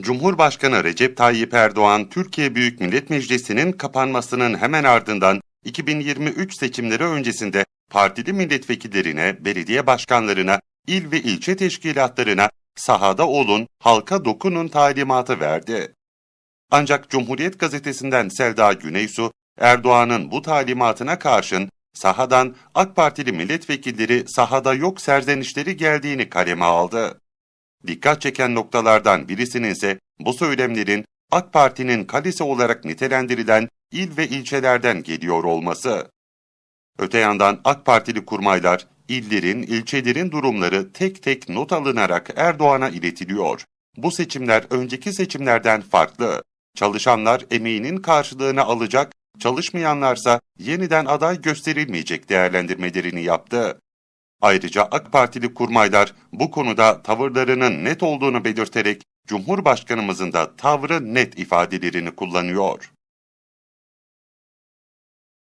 Cumhurbaşkanı Recep Tayyip Erdoğan, Türkiye Büyük Millet Meclisi'nin kapanmasının hemen ardından 2023 seçimleri öncesinde partili milletvekillerine, belediye başkanlarına, il ve ilçe teşkilatlarına sahada olun, halka dokunun talimatı verdi. Ancak Cumhuriyet Gazetesi'nden Selda Güneysu, Erdoğan'ın bu talimatına karşın sahadan AK Partili milletvekilleri sahada yok serzenişleri geldiğini kaleme aldı. Dikkat çeken noktalardan birisinin ise bu söylemlerin AK Parti'nin kalesi olarak nitelendirilen il ve ilçelerden geliyor olması. Öte yandan AK Partili kurmaylar, illerin, ilçelerin durumları tek tek not alınarak Erdoğan'a iletiliyor. Bu seçimler önceki seçimlerden farklı. Çalışanlar emeğinin karşılığını alacak, çalışmayanlarsa yeniden aday gösterilmeyecek değerlendirmelerini yaptı. Ayrıca AK Partili kurmaylar bu konuda tavırlarının net olduğunu belirterek Cumhurbaşkanımızın da tavrı net ifadelerini kullanıyor.